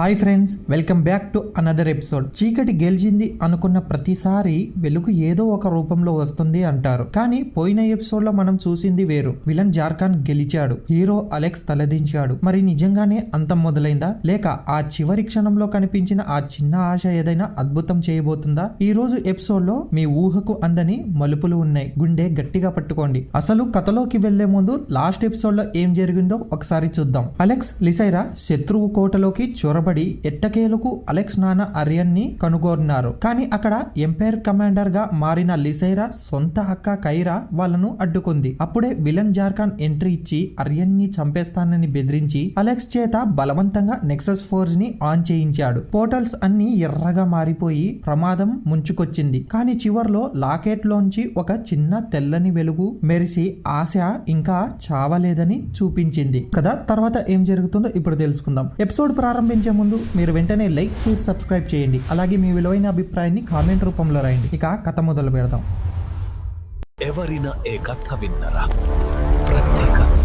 Hi friends welcome back to another episode చీకటి గెలిచింది అనుకున్న ప్రతిసారి వెలుగు ఏదో ఒక రూపంలో వస్తుంది అంటారు. కానీ పోయిన ఎపిసోడ్లో మనం చూసింది వేరు. విలన్ జార్ఖాన్ గెలిచాడు. హీరో అలెక్స్ తలదించాడు. మరి నిజంగానే అంతం మొదలైందా? లేక ఆ చివరి క్షణంలో కనిపించిన ఆ చిన్న ఆశ ఏదైనా అద్భుతం చేయబోతుందా? ఈ రోజు ఎపిసోడ్లో మీ ఊహకు అందని మలుపులు ఉన్నాయి. గుండె గట్టిగా పట్టుకోండి. అసలు కథలోకి వెళ్ళే ముందు లాస్ట్ ఎపిసోడ్లో ఏం జరిగిందో ఒకసారి చూద్దాం. అలెక్స్ లిసైరా శత్రువు కోటలోకి చొరబడి ఎట్టకేలకు అలెక్స్ నాన్న అరియన్ని కనుగొన్నారు. కానీ అక్కడ ఎంపైర్ కమాండర్గా మారిన లిసైరా సొంత అక్క కైరా వాళ్ళను అడ్డుకుంది. అప్పుడే విలన్ జార్ఖాన్ ఎంట్రీ ఇచ్చి అరియన్ని చంపేస్తానని బెదిరించి అలెక్స్ చేత బలవంతంగా నెక్సస్ ఫోర్స్ని ఆన్ చేయించాడు. పోర్టల్స్ అన్ని ఎర్రగా మారిపోయి ప్రమాదం ముంచుకొచ్చింది. కానీ చివర్లో లాకెట్ లోంచి ఒక చిన్న తెల్లని వెలుగు మెరిసి ఆశ ఇంకా చావలేదని చూపించింది. కదా తర్వాత ఏం జరుగుతుందో ఇప్పుడు తెలుసుకుందాం. ఎపిసోడ్ ప్రారంభించే ముందు మీరు వెంటనే లైక్ షేర్ సబ్స్క్రైబ్ చేయండి. అలాగే మీ విలువైన అభిప్రాయాన్ని కామెంట్ రూపంలో రాయండి. ఇక కథ మొదలు పెడదాం. ఎవరిన ఏ కథ విన్నరా? ప్రతి కథ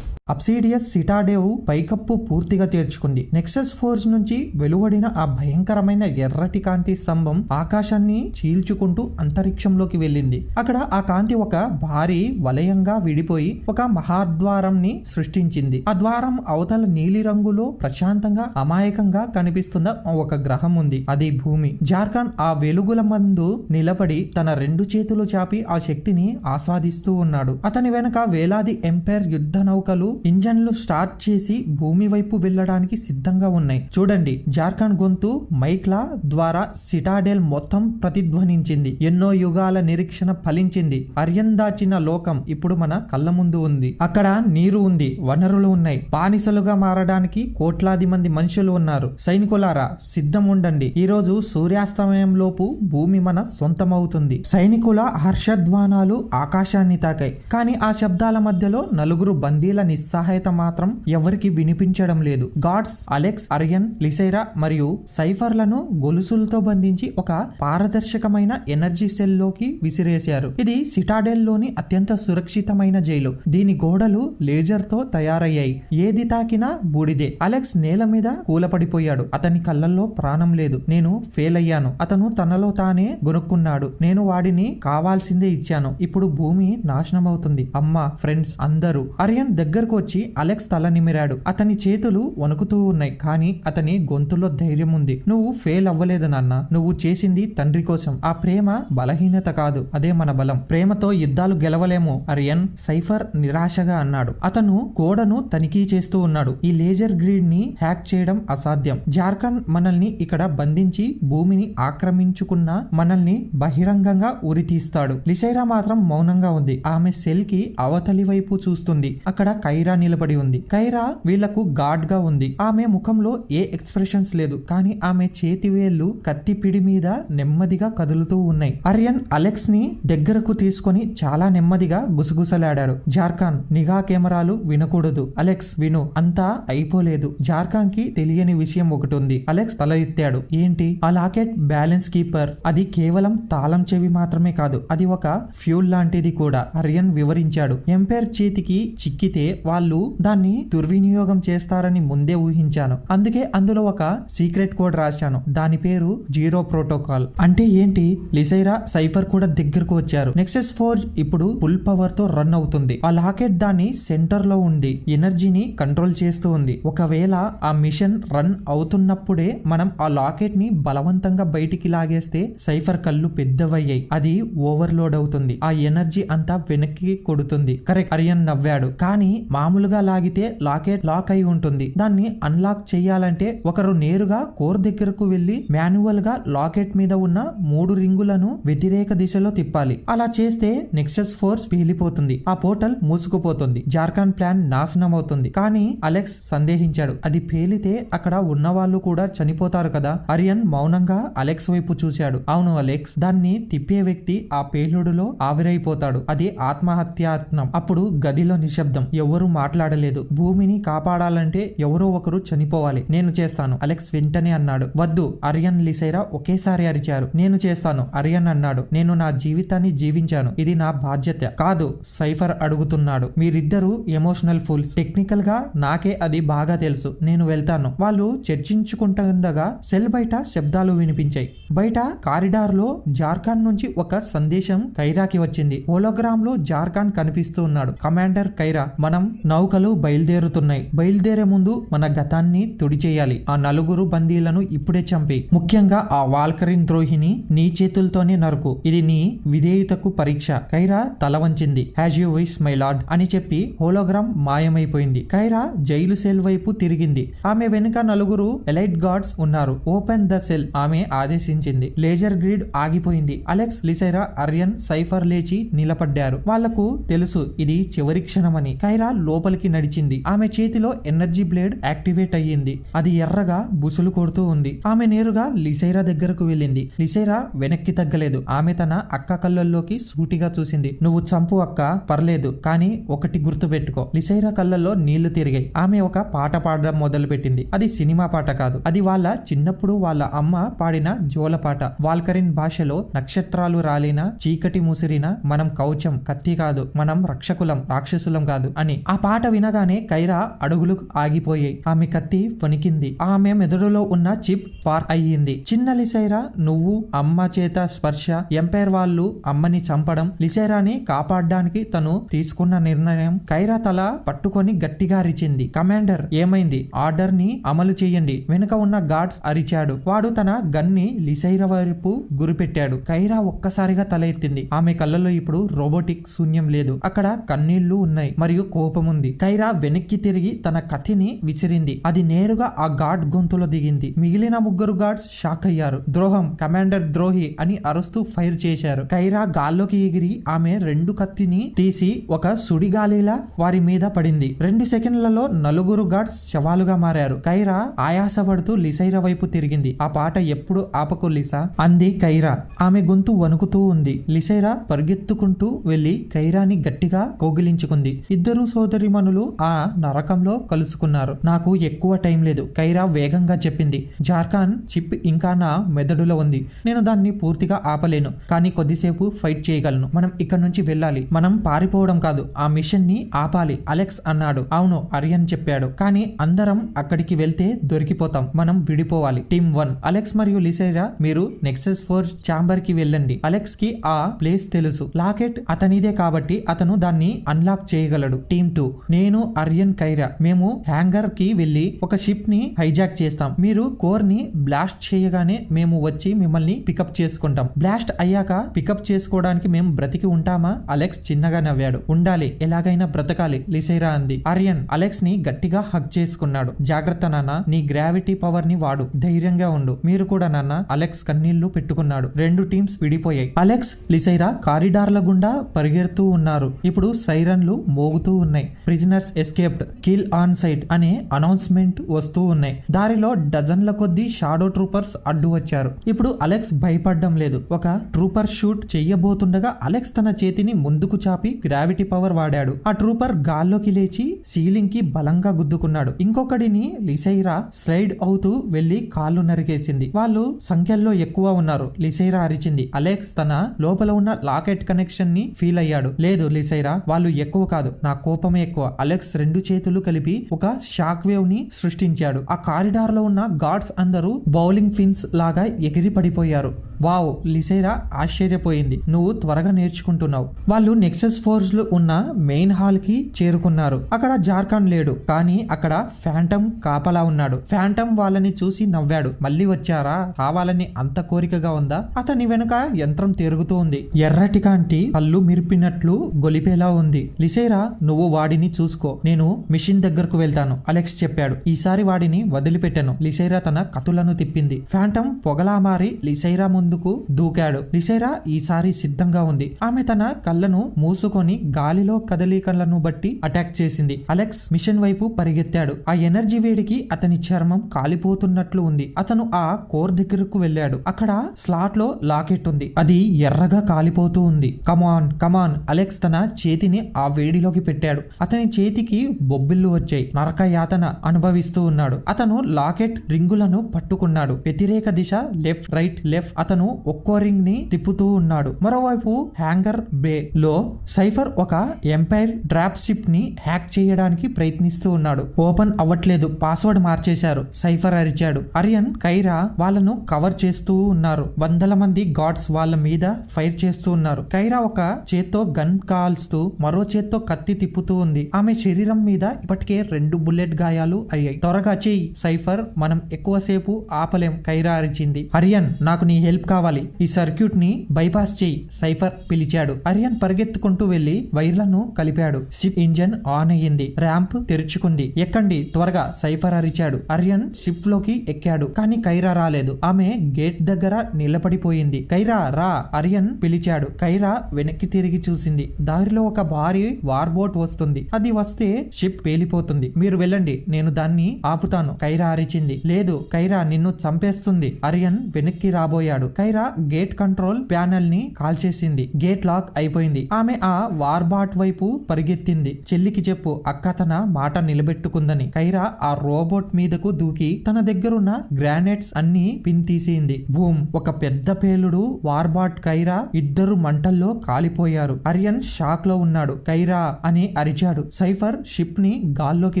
అప్సీడియస్ సిటాడేవ్ పైకప్పు పూర్తిగా తీర్చుకుంది. నెక్సస్ ఫోర్స్ నుంచి వెలువడిన ఆ భయంకరమైన ఎర్రటి కాంతి స్తంభం ఆకాశాన్ని చీల్చుకుంటూ అంతరిక్షంలోకి వెళ్ళింది. అక్కడ ఆ కాంతి ఒక భారీ వలయంగా విడిపోయి ఒక మహాద్వారంని సృష్టించింది. ఆ ద్వారం అవతల నీలి రంగులో ప్రశాంతంగా అమాయకంగా కనిపిస్తున్న ఒక గ్రహం ఉంది. అది భూమి. జార్ఖండ్ ఆ వెలుగుల మందు నిలబడి తన రెండు చేతులు చాపి ఆ శక్తిని ఆస్వాదిస్తూ ఉన్నాడు. అతని వెనక వేలాది ఎంపైర్ యుద్ధ నౌకలు ఇంజన్లు స్టార్ట్ చేసి భూమి వైపు వెళ్ళడానికి సిద్ధంగా ఉన్నాయి. చూడండి జార్ఖండ్ గొంతు మైక్లా ద్వారా సిటాడెల్ మొత్తం ప్రతిధ్వనించింది. ఎన్నో యుగాల నిరీక్షణ ఫలించింది. అర్యన్ దాచిన లోకం ఇప్పుడు మన కళ్ళ ముందు ఉంది. అక్కడ నీరు ఉంది వనరులు ఉన్నాయి. బానిసలుగా మారడానికి కోట్లాది మంది మనుషులు ఉన్నారు. సైనికులారా సిద్ధం ఉండండి ఈ రోజు సూర్యాస్తమయం లోపు భూమి మన సొంతమవుతుంది. సైనికుల హర్షధ్వానాలు ఆకాశాన్ని తాకాయి. కానీ ఆ శబ్దాల మధ్యలో నలుగురు బందీల నిస్సహాయత మాత్రం ఎవరికి వినిపించడం లేదు. గాడ్స్ అలెక్స్ అరియన్ లిసైరా మరియు సైఫర్లను గొలుసులతో బంధించి ఒక పారదర్శకమైన ఎనర్జీ సెల్లోకి విసిరేశారు. ఇది సిటాడెల్లోని అత్యంత సురక్షితమైన జైలు. దీని గోడలు లేజర్తో తయారయ్యాయి. ఏది తాకినా బూడిదే. అలెక్స్ నేల మీద కూలపడిపోయాడు. అతని కళ్ళల్లో ప్రాణం లేదు. నేను ఫెయిల్ అయ్యాను అతను తనలో తానే గొనుక్కున్నాడు. నేను వాడిని కావాల్సిందే ఇచ్చాను. ఇప్పుడు భూమి నాశనం అవుతుంది అమ్మ ఫ్రెండ్స్ అందరూ. అరియన్ దగ్గరకు వచ్చి అలెక్స్ తల నిమిరాడు. అతని చేతులు వణుకుతూ ఉన్నాయి. కానీ అతని గొంతులో ధైర్యం ఉంది. నువ్వు ఫెయిల్ అవ్వలేదు నాన్న. నువ్వు చేసింది తండ్రి కోసం. ఆ ప్రేమ బలహీనత కాదు. అదే మన బలం. ప్రేమతో యుద్ధాలు గెలవలేము. అరియన్ సైఫర్ నిరాశగా అన్నాడు. అతను గోడను తనిఖీ చేస్తూ ఉన్నాడు. ఈ లేజర్ గ్రీడ్ని హ్యాక్ చేయడం అసాధ్యం. జార్ఖండ్ మనల్ని ఇక్కడ బంధించి భూమిని ఆక్రమించుకున్న మనల్ని బహిరంగంగా ఉరితీస్తాడు. లిసైరా మాత్రం మౌనంగా ఉంది. ఆమె సెల్కి అవతలి వైపు చూస్తుంది. అక్కడ కైరా నిలబడి ఉంది. కైరా వీళ్ళకు గాడ్గా ఉంది. ఆమె ముఖంలో ఏ ఎక్స్ప్రెషన్స్ లేదు. కానీ ఆమె చేతి వేళ్ళు కత్తి పిడి మీద నెమ్మదిగా కదులుతూ ఉన్నాయి. అర్యన్ అలెక్స్ని దగ్గరకు తీసుకొని చాలా నెమ్మదిగా గుసగుసలాడాడు జార్ఖాన్ నిఘా కెమెరాలు వినకూడదు. అలెక్స్ విను. అంతా అయిపోలేదు. జార్ఖాన్కి తెలియని విషయం ఒకటి ఉంది. అలెక్స్ తల ఎత్తాడు. ఏంటి? ఆ లాకెట్ బ్యాలెన్స్ కీపర్. అది కేవలం తాళం చెవి మాత్రమే కాదు. అది ఒక ఫ్యూల్ లాంటిది కూడా. అర్యన్ వివరించాడు. ఎంపైర్ చేతికి చిక్కితే వాళ్ళు దాన్ని దుర్వినియోగం చేస్తారని ముందే ఊహించాను. అందుకే అందులో ఒక సీక్రెట్ కోడ్ రాశాను. దాని పేరు జీరో ప్రోటోకాల్. అంటే ఏంటి? లిసైరా సైఫర్ కూడా దగ్గరకు వచ్చారు. నెక్సెస్ ఫోర్జ్ ఇప్పుడు ఫుల్ పవర్తో రన్ అవుతుంది. ఆ లాకెట్ దాని సెంటర్లో ఉండి ఎనర్జీని కంట్రోల్ చేస్తూ ఉంది. ఒకవేళ ఆ మిషన్ రన్ అవుతున్నప్పుడే మనం ఆ లాకెట్ని బలవంతంగా బయటికి లాగేస్తే సైఫర్ కళ్ళు పెద్దవయ్యాయి. అది ఓవర్లోడ్ అవుతుంది. ఆ ఎనర్జీ అంతా వెనక్కి కొడుతుంది. కరెక్ట్. అరియన్ నవ్వాడు. కానీ మా మామూలుగా లాగితే లాకెట్ లాక్ అయి ఉంటుంది. దాన్ని అన్లాక్ చేయాలంటే ఒకరు నేరుగా కోర్ దగ్గరకు వెళ్ళి మాన్యువల్గా లాకెట్ మీద ఉన్న మూడు రింగులను వ్యతిరేక దిశలో తిప్పాలి. అలా చేస్తే నెక్సస్ ఫోర్స్ పీలిపోతుంది. ఆ పోర్టల్ మూసుకుపోతుంది. జార్ఖండ్ ప్లాన్ నాశనం అవుతుంది కానీ అలెక్స్ సందేహించాడు. అది పేలితే అక్కడ ఉన్న వాళ్ళు కూడా చనిపోతారు కదా? అరియన్ మౌనంగా అలెక్స్ వైపు చూశాడు. అవును అలెక్స్ దాన్ని తిప్పే వ్యక్తి ఆ పేలుడులో ఆవిరైపోతాడు. అది ఆత్మహత్యాత్నం. అప్పుడు గదిలో నిశ్శబ్దం. ఎవరు మాట్లాడలేదు. భూమిని కాపాడాలంటే ఎవరో ఒకరు చనిపోవాలి. నేను చేస్తాను. అలెక్స్ వెంటనే అన్నాడు. వద్దు. అరియన్ లిసైరా ఒకేసారి అరిచారు. నేను చేస్తాను. అరియన్ అన్నాడు. నేను నా జీవితాన్ని జీవించాను. ఇది నా బాధ్యత. కాదు సైఫర్ అడుగుతున్నాడు. మీరిద్దరూ ఎమోషనల్ ఫుల్స్. టెక్నికల్గా నాకే అది బాగా తెలుసు. నేను వెళ్తాను. వాళ్ళు చర్చించుకుంటుండగా సెల్ బయట శబ్దాలు వినిపించాయి. బయట కారిడార్లో జార్ఖండ్ నుంచి ఒక సందేశం కైరాకి వచ్చింది. హోలోగ్రామ్లో జార్ఖండ్ కనిపిస్తూ ఉన్నాడు. కమాండర్ కైరా మనం నౌకలు బయలుదేరుతున్నాయి. బయలుదేరే ముందు మన గతాన్ని తుడి చేయాలి. ఆ నలుగురు బందీలను ఇప్పుడే చంపి. ముఖ్యంగా ఆ వాల్కరిన్ ద్రోహిని నీ చేతులతోనే నరుకు. ఇది నీ విధేయతకు పరీక్ష. కైరా తల వంచింది. As you wish my lord అని చెప్పి హోలోగ్రామ్ మాయమైపోయింది. కైరా జైలు సెల్ వైపు తిరిగింది. ఆమె వెనుక నలుగురు ఎలైట్ గార్డ్స్ ఉన్నారు. ఓపెన్ ద సెల్ ఆమె ఆదేశించింది. లేజర్ గ్రిడ్ ఆగిపోయింది. అలెక్స్ లిసైరా అర్యన్ సైఫర్ లేచి నిలబడ్డారు. వాళ్ళకు తెలుసు ఇది చివరి క్షణమని. కైరా లోపలికి నడిచింది. ఆమె చేతిలో ఎనర్జీ బ్లేడ్ యాక్టివేట్ అయ్యింది. అది ఎర్రగా బుసులు కొడుతూ ఉంది. ఆమె నేరుగా లిసైరా దగ్గరకు వెళ్ళింది. లిసైరా వెనక్కి తగ్గలేదు. ఆమె తన అక్క కళ్ళల్లోకి సూటిగా చూసింది. నువ్వు చంపు అక్క పర్లేదు కానీ ఒకటి గుర్తుపెట్టుకో. లిసైరా కళ్ళల్లో నీళ్ళు తిరిగాయి. ఆమె ఒక పాట పాడడం మొదలు పెట్టింది అది సినిమా పాట కాదు. అది వాళ్ళ చిన్నప్పుడు వాళ్ళ అమ్మ పాడిన జోల పాట. వాల్కరిన్ భాషలో నక్షత్రాలు రాలిన చీకటి ముసిరిన మనం కౌచం కత్తి కాదు మనం రక్షకులం రాక్షసులం కాదు అని. ఆ పాట వినగానే కైరా అడుగులు ఆగిపోయాయి. ఆమె కత్తి వణికింది. ఆమె మెదడులో ఉన్న చిప్ పార్ అయ్యింది. చిన్న లిసైరా నువ్వు అమ్మ చేత స్పర్శ ఎంపైర్ వాళ్ళు అమ్మని చంపడం లిసైరాని కాపాడడానికి తను తీసుకున్న నిర్ణయం కైరా తల పట్టుకొని గట్టిగా అరిచింది. కమాండర్ ఏమైంది? ఆర్డర్ని అమలు చేయండి. వెనుక ఉన్న గార్డ్స్ అరిచాడు. వాడు తన గన్ని లిసైరా వైపు గురిపెట్టాడు. కైరా ఒక్కసారిగా తల ఎత్తింది. ఆమె కళ్ళలో ఇప్పుడు రోబోటిక్ శూన్యం లేదు. అక్కడ కన్నీళ్ళు ఉన్నాయి. మరియు కోపం ఉంది కైరా వెనక్కి తిరిగి తన కత్తిని విసిరింది. అది నేరుగా ఆ గార్డ్ గొంతులో దిగింది. మిగిలిన ముగ్గురు గార్డ్స్ షాక్ అయ్యారు. ద్రోహం కమాండర్ ద్రోహి అని అరుస్తూ ఫైర్ చేశారు. కైరా గాల్లోకి ఎగిరి ఆమె రెండు కత్తిని తీసి ఒక సుడిగాలిలా వారి మీద పడింది. రెండు సెకండ్లలో నలుగురు గార్డ్స్ శవాలుగా మారారు. కైరా ఆయాసపడుతూ లిసైరా వైపు తిరిగింది. ఆ పాట ఎప్పుడు ఆపకు లిసా? అంది కైరా. ఆమె గొంతు వణుకుతూ ఉంది. లిసైరా పరిగెత్తుకుంటూ వెళ్ళి కైరాని గట్టిగా కోగిలించుకుంది. ఇద్దరు సోదరిమణులు ఆ నరకంలో కలుసుకున్నారు. నాకు ఎక్కువ టైం లేదు కైరా వేగంగా చెప్పింది. జార్ఖాన్ చిప్ ఇంకా నా మెదడులో ఉంది. నేను దాన్ని పూర్తిగా ఆపలేను కానీ కొద్దిసేపు ఫైట్ చేయగలను. మనం ఇక్కడ నుంచి వెళ్ళాలి. మనం పారిపోవడం కాదు ఆ మిషన్ని ఆపాలి అలెక్స్ అన్నాడు. అవును అరియన్ చెప్పాడు. కానీ అందరం అక్కడికి వెళ్తే దొరికిపోతాం. మనం విడిపోవాలి. Team one. అలెక్స్ మరియు లిసైరా మీరు నెక్సెస్ ఫోర్ ఛాంబర్కి వెళ్ళండి. అలెక్స్కి ఆ ప్లేస్ తెలుసు. లాకెట్ అతనిదే కాబట్టి అతను దాన్ని అన్లాక్ చేయగలడు. Team two. నేను అర్యన్ కైరా. మేము హ్యాంగర్కి వెళ్ళి ఒక షిప్ని హైజాక్ చేస్తాం. మీరు కోర్ని బ్లాస్ట్ చేయగానే మేము వచ్చి మిమ్మల్ని పికప్ చేసుకుంటాం. బ్లాస్ట్ అయ్యాక పికప్ చేసుకోవడానికి మేము బ్రతికి ఉంటామా? అలెక్స్ చిన్నగా నవ్వాడు. ఉండాలి. ఎలాగైనా బ్రతకాలి. లిసైరా అంది. ఆర్యన్ అలెక్స్ని గట్టిగా హక్ చేసుకున్నాడు. జాగ్రత్త నాన్న. నీ గ్రావిటీ పవర్ని వాడు. ధైర్యంగా ఉండు. మీరు కూడా నాన్న. అలెక్స్ కన్నీళ్ళు పెట్టుకున్నాడు. రెండు టీమ్స్ విడిపోయాయి. అలెక్స్ లిసైరా కారిడార్ల గుండా పరిగెడుతూ ఉన్నారు. ఇప్పుడు సైరన్లు మోగుతూ ఉన్నాయి. Prisoners escaped kill on sight అనే అనౌన్స్మెంట్ వస్తూ ఉన్నాయి. దారిలో డజన్ల కొద్దీ షాడో ట్రూపర్స్ అడ్డు వచ్చారు. ఇప్పుడు అలెక్స్ భయపడడం లేదు. ఒక ట్రూపర్ షూట్ చెయ్యబోతుండగా అలెక్స్ తన చేతిని ముందుకు చాపి గ్రావిటీ పవర్ వాడాడు. ఆ ట్రూపర్ గాల్లోకి లేచి సీలింగ్కి బలంగా గుద్దుకున్నాడు. ఇంకొకడిని లిసైరా స్లైడ్ అవుతూ వెళ్ళి కాళ్ళు నరికేసింది. వాళ్ళు సంఖ్యల్లో ఎక్కువ ఉన్నారు. లిసైరా అరిచింది. అలెక్స్ తన లోపల ఉన్న లాకెట్ కనెక్షన్ని ఫీల్ అయ్యాడు. లేదు లిసైరా వాళ్ళు ఎక్కువ కాదు. నా కోపమే ఎక్కువ. అలెక్స్ రెండు చేతులు కలిపి ఒక షాక్ వేవ్ని సృష్టించాడు. ఆ కారిడార్లో ఉన్న గాడ్స్ అందరూ బౌలింగ్ ఫిన్స్ లాగా ఎగిరి పడిపోయారు. వావ్ లిసైరా ఆశ్చర్యపోయింది. నువ్వు త్వరగా నేర్చుకుంటున్నావు. వాళ్ళు నెక్సస్ ఫోర్స్లో ఉన్న మెయిన్ హాల్కి చేరుకున్నారు. అక్కడ జార్ఖండ్ లేడు కానీ అక్కడ ఫ్యాంటమ్ కాపలా ఉన్నాడు. ఫ్యాంటమ్ వాళ్ళని చూసి నవ్వాడు. మళ్ళీ వచ్చారా? రావాలని అంత కోరికగా ఉందా? అతని వెనుక యంత్రం తిరుగుతూ ఉంది. ఎర్రటి కాంటి కళ్ళు మిరిపినట్లు గొలిపేలా ఉంది. లిసైరా నువ్వు వాడిని చూసుకో. నేను మిషన్ దగ్గరకు వెళ్తాను. అలెక్స్ చెప్పాడు. ఈసారి వాడిని వదిలిపెట్టాను. లిసైరా తన కతులను తిప్పింది. ఫ్యాంటమ్ పొగలా మారి లిసైరా ముందుకు దూకాడు. లిసైరా ఈసారి సిద్ధంగా ఉంది. ఆమె తన కళ్ళను మూసుకొని గాలిలో కదలికలను బట్టి అటాక్ చేసింది. అలెక్స్ మిషన్ వైపు పరిగెత్తాడు. ఆ ఎనర్జీ వేడికి అతని చర్మం కాలిపోతున్నట్లు ఉంది. అతను ఆ కోర్ దగ్గరకు వెళ్ళాడు. అక్కడ స్లాట్లో లాకెట్ ఉంది. అది ఎర్రగా కాలిపోతూ ఉంది. కమాన్ కమాన్ అలెక్స్ తన చేతిని ఆ వేడిలోకి పెట్టాడు. అతని చేతికి బొబ్బిల్లు వచ్చాయి. నరక యాతన అనుభవిస్తూ ఉన్నాడు. అతను లాకెట్ రింగులను పట్టుకున్నాడు. వ్యతిరేక దిశ లెఫ్ట్ రైట్ లెఫ్ట్. అతను ఒక్కో రింగ్ని తిప్పుతూ ఉన్నాడు. మరోవైపు హ్యాంగర్ బే లో సైఫర్ ఒక ఎంపైర్ డ్రాప్ షిప్ని హ్యాక్ చేయడానికి ప్రయత్నిస్తూ ఉన్నాడు. ఓపెన్ అవ్వట్లేదు. పాస్వర్డ్ మార్చేశారు. సైఫర్ అరిచాడు. అరియన్ కైరా వాళ్ళను కవర్ చేస్తూ ఉన్నారు. వందల మంది గాడ్స్ వాళ్ళ మీద ఫైర్ చేస్తూ ఉన్నారు. కైరా ఒక చేత్తో గన్ కాల్స్తూ మరో చేత్తో కత్తి తిప్పుతూ ఉంది. ఆమె శరీరం మీద ఇప్పటికే రెండు బుల్లెట్ గాయాలు అయ్యాయి. త్వరగా చేయి సైఫర్. మనం ఎక్కువసేపు ఆపలేం కైరా అరిచింది అరియన్ నాకు నీ హెల్ప్ కావాలి. ఈ సర్క్యూట్ని బైపాస్ చేయి సైఫర్ పిలిచాడు. అరియన్ పరిగెత్తుకుంటూ వెళ్ళి వైర్లను కలిపాడు. షిప్ ఇంజన్ ఆన్ అయ్యింది. ర్యాంప్ తెరుచుకుంది. ఎక్కండి త్వరగా సైఫర్ అరిచాడు. అరియన్ షిప్లోకి ఎక్కాడు కానీ కైరా రాలేదు. ఆమె గేట్ దగ్గర నిలబడిపోయింది. కైరా రా అరియన్ పిలిచాడు. కైరా వెనక్కి తిరిగి చూసింది. దారిలో ఒక భారీ వార్ బోట్ వస్తుంది అది వస్తే షిప్ పేలిపోతుంది. మీరు వెళ్ళండి. నేను దాన్ని ఆపుతాను. కైరా అరిచింది. లేదు కైరా నిన్ను చంపేస్తుంది. అరియన్ వెనక్కి రాబోయాడు. కైరా గేట్ కంట్రోల్ ప్యానెల్ని కాల్చేసింది. గేట్ లాక్ అయిపోయింది. ఆమె ఆ వార్బాట్ వైపు పరిగెత్తింది. చెల్లికి చెప్పు అక్క తన మాట నిలబెట్టుకుందని. కైరా ఆ రోబోట్ మీదకు దూకి తన దగ్గరున్న గ్రానైట్స్ అన్ని పిన్ తీసింది. భూమ్ ఒక పెద్ద పేలుడు వార్బాట్ కైరా ఇద్దరు మంటల్లో కాలిపోయారు. అరియన్ షాక్లో ఉన్నాడు. కైరా అని అరిచాడు. సైఫర్ షిప్ని గాల్లోకి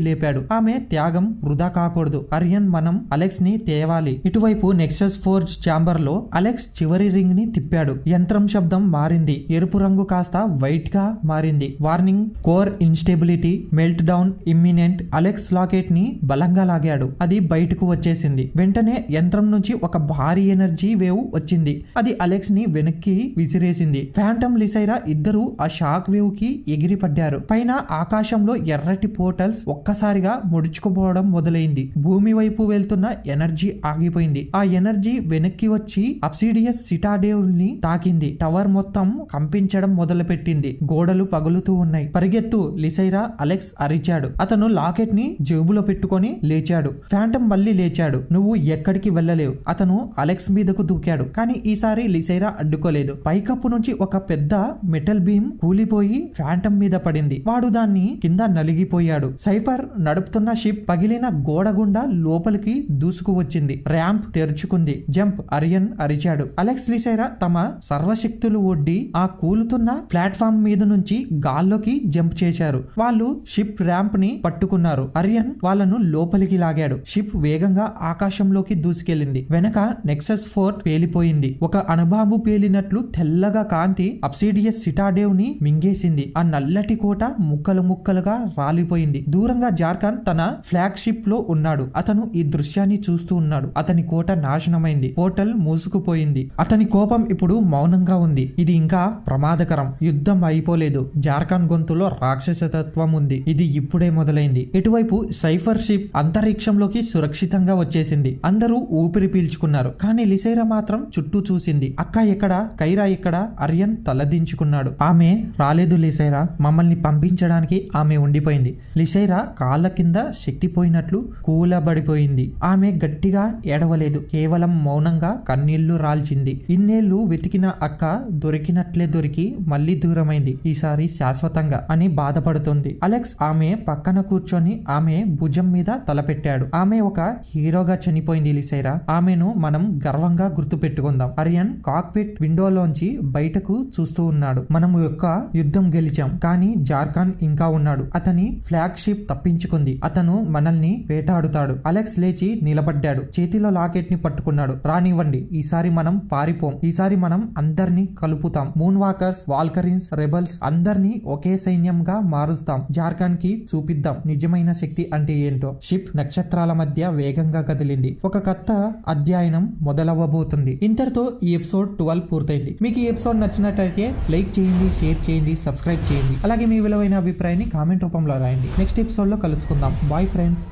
లేపాడు. ఆమె త్యాగం వృధా కాకూడదు. అరియన్ మనం అలెక్స్ని తేవాలి. ఇటువైపు నెక్సస్ ఫోర్జ్ ఛాంబర్లో అలెక్స్ చివరి రింగ్ని తిప్పాడు. యంత్రం శబ్దం మారింది. ఎరుపు రంగు కాస్త వైట్గా మారింది. Warning core instability meltdown imminent Alex లాకెట్ని బలంగా లాగాడు. అది బయటకు వచ్చేసింది. వెంటనే యంత్రం నుంచి ఒక భారీ ఎనర్జీ వేవ్ వచ్చింది. అది అలెక్స్ని వెనక్కి విసిరేసింది. ఫ్యాంటమ్ లిసైరా ఇద్దరు ఆ షాక్ వేవ్కి ఎగిరి పడ్డారు పైన ఆకాశంలో ఎర్రటి పోర్టల్స్ ఒక్కసారిగా ముడుచుకుపోవడం మొదలైంది. భూమి వైపు వెళ్తున్న ఎనర్జీ ఆగిపోయింది. ఆ ఎనర్జీ వెనక్కి వచ్చి అప్సిడియస్ సిటాడేవ్ని తాకింది. టవర్ మొత్తం కంపించడం మొదలుపెట్టింది. గోడలు పగులుతూ ఉన్నాయి. పరిగెత్తు లిసైరా అలెక్స్ అరిచాడు. అతను లాకెట్ని జేబులో పెట్టుకొని లేచాడు. ఫ్యాంటమ్ మళ్ళీ లేచాడు. నువ్వు ఎక్కడికి వెళ్ళలేవు. అతను అలెక్స్ మీదకు దూకాడు. కానీ ఈసారి లిసైరా అడ్డుకోలేదు. పైకప్పు నుంచి ఒక పెద్ద మెటల్ బీమ్ కూలిపోయి ఫ్యాంటమ్ మీద పడింది. వాడు దాన్ని కింద నలిగిపోయాడు. సైఫర్ నడుపుతున్న షిప్ పగిలిన గోడ గుండా లోపలికి దూసుకు వచ్చింది ర్యాంప్ తెరుచుకుంది. జంప్ అరియన్ అరిచాడు. అలెక్స్ లిసైరా తమ సర్వశక్తులు ఒడ్డి ఆ కూలుతున్న ప్లాట్ఫామ్ మీద నుంచి గాల్లోకి జంప్ చేశారు. వాళ్ళు షిప్ ర్యాంప్ని పట్టుకున్నారు. అరియన్ వాళ్ళను లోపలికి లాగాడు. షిప్ వేగంగా ఆకాశంలోకి దూసుకెళ్ళింది వెనక నెక్సస్ ఫోర్ట్ పేలిపోయింది. ఒక అణుబాంబు పేలినట్లు తెల్లగా కాంతి అబ్సిడియస్ సిటాడేవ్ని మింగేసింది. ఆ నల్లటి కోట ముక్కలు ముక్కలుగా రాలిపోయింది. దూరంగా జార్ఖండ్ తన ఫ్లాగ్ షిప్లో ఉన్నాడు. అతను ఈ దృశ్యాన్ని చూస్తూ ఉన్నాడు. అతని కోట నాశనమైంది. పోర్టల్ మూసుకుపోయింది. అతని కోపం ఇప్పుడు మౌనంగా ఉంది. ఇది ఇంకా ప్రమాదకరం. యుద్ధం అయిపోలేదు. జార్ఖండ్ గొంతులో రాక్షసతత్వం ఉంది. ఇది ఇప్పుడే మొదలైంది. ఇటువైపు సైఫర్ షిప్ అంతరిక్షంలోకి సురక్షితంగా వచ్చేసింది. అందరూ ఊపిరి పీల్చుకున్నారు. కానీ లిసైరా మాత్రం చుట్టూ చూసింది. అక్క ఎక్కడ? కైరా ఎక్కడ? అర్యన్ తలదించుకున్నాడు. ఆమె రాలేదు లిసైరా. మమ్మల్ని పంపించడానికి ఆమె ఉండిపోయింది. లిసైరా కాళ్ళ కింద శక్తి పోయినట్లు కూలబడిపోయింది. ఆమె గట్టిగా ఏడవలేదు. కేవలం మౌనంగా కన్నీళ్ళు రాల్చింది. ఇన్నేళ్ళు వెతికిన అక్క దొరికినట్లే దొరికి మళ్ళీ దూరమైంది. ఈసారి శాశ్వతంగా అని బాధపడుతుంది. అలెక్స్ ఆమె పక్కన కూర్చొని ఆమె భుజం మీద తలపెట్టాడు. ఆమె ఒక హీరోగా చనిపోయింది లిసైరా ఆమెను మనం గర్వంగా గుర్తు పెట్టుకుందాం అరియన్ కాక్పిట్ విండోలోంచి బయటకు చూస్తూ ఉన్నాడు. మనం యొక్క యుద్ధం గెలిచాం. కానీ జార్ఖాన్ ఇంకా ఉన్నాడు. అతని ఫ్లాగ్ షిప్ తప్పించుకుంది. అతను మనల్ని వేటాడుతాడు. అలెక్స్ లేచి నిలబడ్డాడు. చేతిలో లాకెట్ని పట్టుకున్నాడు. రానివ్వండి. ఈసారి మనం పారిపోం. ఈసారి మనం అందరినీ కలుపుతాం. మూన్ వాకర్స్ వాల్కరిన్స్ రెబల్స్ అందరినీ ఒకే సైన్యంగా మారుస్తాం. జార్ఖండ్కి చూపిద్దాం. నిజమైన శక్తి అంటే ఏంటో. షిప్ నక్షత్రాల మధ్య వేగంగా కదిలింది. ఒక కొత్త అధ్యయనం మొదలవ్వబోతుంది. ఇంతటితో ఈ ఎపిసోడ్ ట్వెల్వ్ పూర్తయింది. మీకు ఈ ఎపిసోడ్ నచ్చినట్టయితే లైక్ చేయండి షేర్ చేయండి సబ్స్క్రైబ్ చేయండి. అలాగే మీ విలువైన అభిప్రాయాన్ని కామెంట్ రూపంలో రాయండి. నెక్స్ట్ ఎపిసోడ్లో కలుసుకుందాం. Bye friends.